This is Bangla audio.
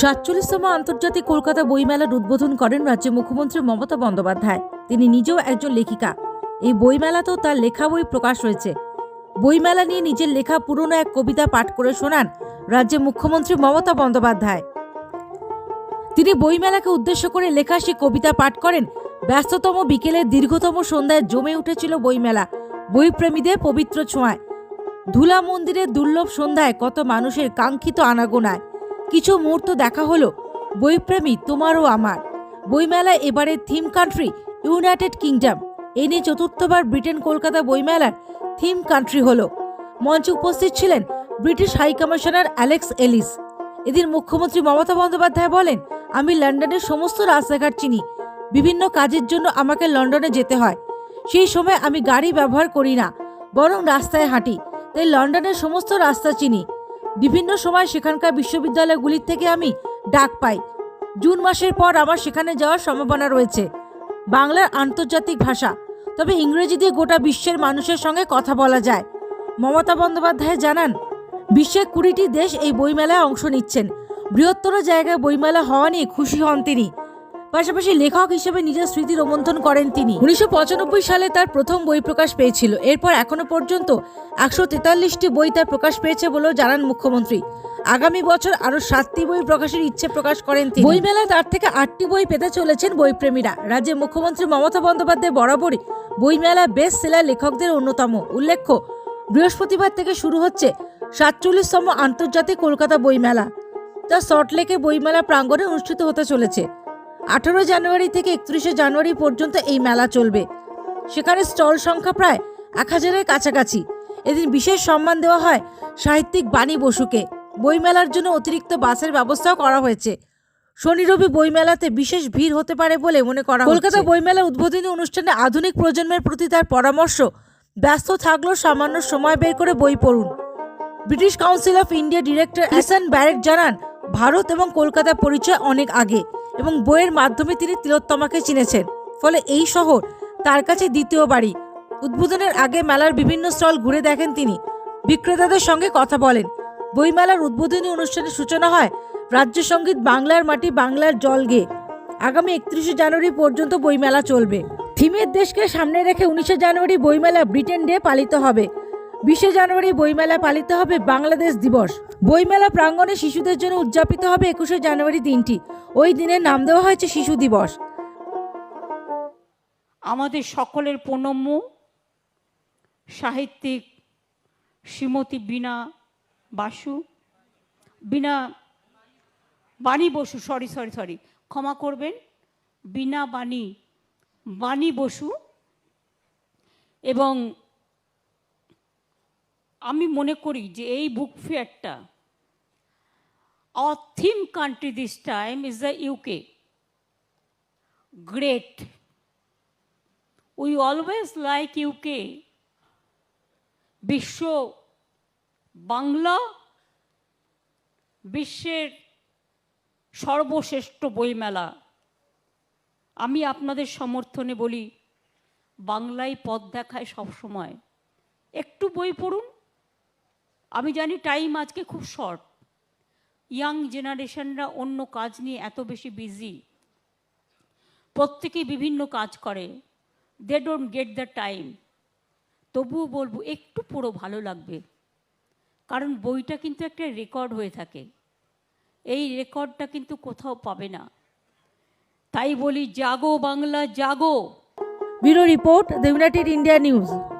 সাতচল্লিশতম আন্তর্জাতিক কলকাতা বইমেলার উদ্বোধন করেন রাজ্যের মুখ্যমন্ত্রী মমতা বন্দ্যোপাধ্যায়। তিনি নিজেও একজন লেখিকা। এই বইমেলাতেও তার লেখা বই প্রকাশ হয়েছে। বইমেলা নিয়ে নিজের লেখা পুরনো এক কবিতা পাঠ করে শোনান রাজ্যের মুখ্যমন্ত্রী মমতা বন্দ্যোপাধ্যায়। তিনি বইমেলাকে উদ্দেশ্য করে লেখা সে কবিতা পাঠ করেন, ব্যস্ততম বিকেলের দীর্ঘতম সন্ধ্যায় জমে উঠেছিল বইমেলা। বইপ্রেমীদের পবিত্র ছোঁয়ায়। ধুলা মন্দিরের দুর্লভ সন্ধ্যায় কত মানুষের কাঙ্ক্ষিত আনাগোনায়। কিছু মুহূর্ত দেখা হলো। বইপ্রেমী তোমারও আমার। বইমেলা এবারের থিম কান্ট্রি, ইউনাইটেড কিংডম। এ নিয়ে চতুর্থবার ব্রিটেন কলকাতা বইমেলার থিম কান্ট্রি হলো। মঞ্চে উপস্থিত ছিলেন British high commissioner Alex Ellis. এদিন মুখ্যমন্ত্রী মমতা বন্দ্যোপাধ্যায় বলেন, আমি লন্ডনের সমস্ত রাস্তাঘাট চিনি। বিভিন্ন কাজের জন্য আমাকে লন্ডনে যেতে হয়। সেই সময় আমি গাড়ি ব্যবহার করি না, বরং রাস্তায় হাঁটি। তাই লন্ডনের সমস্ত রাস্তা চিনি। বিভিন্ন সময় সেখানকার বিশ্ববিদ্যালয়গুলির থেকে আমি ডাক পাই। জুন মাসের পর আমার সেখানে যাওয়ার সম্ভাবনা রয়েছে। বাংলার আন্তর্জাতিক ভাষা, তবে ইংরেজি দিয়ে গোটা বিশ্বের মানুষের সঙ্গে কথা বলা যায়। মমতা বন্দ্যোপাধ্যায় জানান, বিশ্বের কুড়িটি দেশ এই বইমেলায় অংশ নিচ্ছেন। বৃহত্তর জায়গায় বইমেলা হওয়া নিয়ে খুশি হন তিনি। পাশাপাশি লেখক হিসেবে নিজের স্মৃতি রোমন্থন করেন তিনি। উনিশশো পঁচানব্বই সালে তার প্রথম বই প্রকাশ পেয়েছিল। এরপর এখনও পর্যন্ত একশো তেতাল্লিশটি বই তার প্রকাশ পেয়েছে বলেও জানান মুখ্যমন্ত্রী। আগামী বছর আরও সাতটি বই প্রকাশের ইচ্ছে প্রকাশ করেন তিনি। বইমেলায় তার থেকে আটটি বই পেতে চলেছেন বইপ্রেমীরা। রাজ্যের মুখ্যমন্ত্রী মমতা বন্দ্যোপাধ্যায় বরাবরই বইমেলা বেস্ট সেলার লেখকদের অন্যতম। উল্লেখ্য, বৃহস্পতিবার থেকে শুরু হচ্ছে সাতচল্লিশতম আন্তর্জাতিক কলকাতা বইমেলা। তা সল্টলেকে বইমেলা প্রাঙ্গণে অনুষ্ঠিত হতে চলেছে। আঠারো জানুয়ারি থেকে একত্রিশে জানুয়ারি পর্যন্ত এই মেলা চলবে। সেখানে স্টল সংখ্যা প্রায় এক হাজারের কাছাকাছি। এদিন বিশেষ সম্মান দেওয়া হয় সাহিত্যিক বাণী বসুকে। বইমেলার জন্য অতিরিক্ত বাসের ব্যবস্থাও করা হয়েছে। শনি রবি বইমেলাতে বিশেষ ভিড় হতে পারে বলে মনে করা কলকাতা বইমেলা উদ্বোধনী অনুষ্ঠানে আধুনিক প্রজন্মের প্রতি তার পরামর্শ, ব্যস্ত থাকলেও সামান্য সময় বের করে বই পড়ুন। British council of India director Alison Barrett জানান, ভারত এবং কলকাতার পরিচয় অনেক আগে। এবং বইয়ের মাধ্যমে তিনি তিলোত্তমাকে চিনেছেন। ফলে এই শহর তার কাছে দ্বিতীয় বাড়ি। উদ্বোধনের আগে মেলার বিভিন্ন স্টল ঘুরে দেখেন তিনি। বিক্রেতাদের সঙ্গে কথা বলেন। বইমেলার উদ্বোধনী অনুষ্ঠানের সূচনা হয় রাজ্য সংগীত বাংলার মাটি বাংলার জল গেয়ে আগামী একত্রিশে জানুয়ারি পর্যন্ত বইমেলা চলবে। থিমের দেশকে সামনে রেখে উনিশে জানুয়ারি বইমেলা ব্রিটেন ডে পালিত হবে। বিশে জানুয়ারি বইমেলা পালিত হবে বাংলাদেশ দিবস। বইমেলা প্রাঙ্গণে শিশুদের জন্য উদযাপিত হবে একুশে জানুয়ারি দিনটি। ওই দিনের নাম দেওয়া হয়েছে শিশু দিবস। আমাদের সকলের প্রণম্য সাহিত্যিক শ্রীমতী বীণা বাসু। বিনা বাণী বসু সরি সরি সরি ক্ষমা করবেন। বিনা বাণী বাণী বসু এবং আমি মনে করি যে এই বুক ফেয়ারটা our theme country this time is the UK great we always like UK বিশ্ব, বাংলা, বিশ্বের সর্বশ্রেষ্ঠ বইমেলা। আমি আপনাদের সমর্থনে বলি, বাংলায় পথ দেখায় সবসময়। একটু বই পড়ুন আমি জানি টাইম আজকে খুব শর্ট ইয়াং জেনারেশনরা অন্য কাজ নিয়ে এত বেশি বিজি প্রত্যেকেই বিভিন্ন কাজ করে। They don't get the time তবুও বলব, একটু পুরো ভালো লাগবে। কারণ বইটা কিন্তু একটা রেকর্ড হয়ে থাকে। এই রেকর্ডটা কিন্তু কোথাও পাবে না। তাই বলি, জাগো বাংলা, জাগো। Bureau report, the United India news.